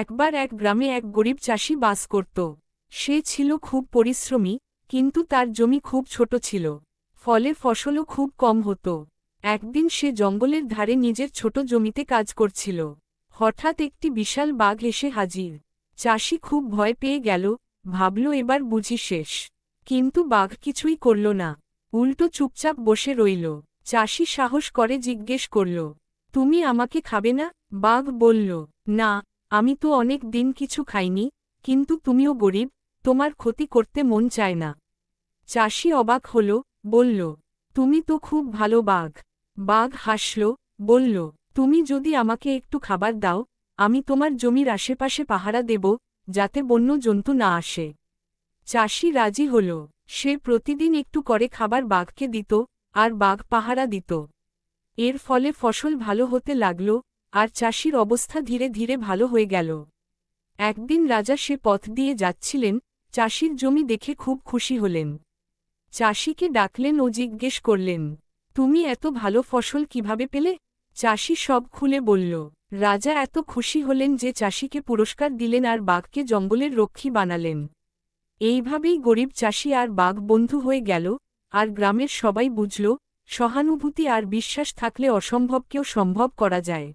একবার এক গ্রামে এক গরিব চাষি বাস করত। সে ছিল খুব পরিশ্রমী, কিন্তু তার জমি খুব ছোট ছিল। ফলে ফসলও খুব কম হতো। একদিন সে জঙ্গলের ধারে নিজের ছোট জমিতে কাজ করছিল। হঠাৎ একটি বিশাল বাঘ এসে হাজির। চাষি খুব ভয় পেয়ে গেল, ভাবল এবার বুঝি শেষ। কিন্তু বাঘ কিছুই করল না। উল্টো চুপচাপ বসে রইল। চাষি সাহস করে জিজ্ঞেস করল, তুমি আমাকে খাবে না? বাঘ বলল, না। আমি তো অনেক দিন কিছু খাইনি, কিন্তু তুমিও গরিব, তোমার ক্ষতি করতে মন চায় না। চাষি অবাক হল, বলল, তুমি তো খুব ভালো বাঘ। বাঘ হাসল, বলল, তুমি যদি আমাকে একটু খাবার দাও, আমি তোমার জমির আশেপাশে পাহারা দেব, যাতে বন্য জন্তু না আসে। চাষি রাজি হল, সে প্রতিদিন একটু করে খাবার বাঘকে দিত, আর বাঘ পাহারা দিত। এর ফলে ফসল ভালো হতে লাগল আর চাষির অবস্থা ধীরে ধীরে ভালো হয়ে গেল। একদিন রাজা সে পথ দিয়ে যাচ্ছিলেন, চাষির জমি দেখে খুব খুশি হলেন। চাষিকে ডাকলেন ও জিজ্ঞেস করলেন, তুমি এত ভালো ফসল কীভাবে পেলে? চাষি সব খুলে বলল, রাজা এত খুশি হলেন যে চাষিকে পুরস্কার দিলেন আর বাঘকে জঙ্গলের রক্ষী বানালেন। এইভাবেই গরিব চাষি আর বাঘ বন্ধু হয়ে গেল, আর গ্রামের সবাই বুঝল, সহানুভূতি আর বিশ্বাস থাকলে অসম্ভবকেও সম্ভব করা যায়।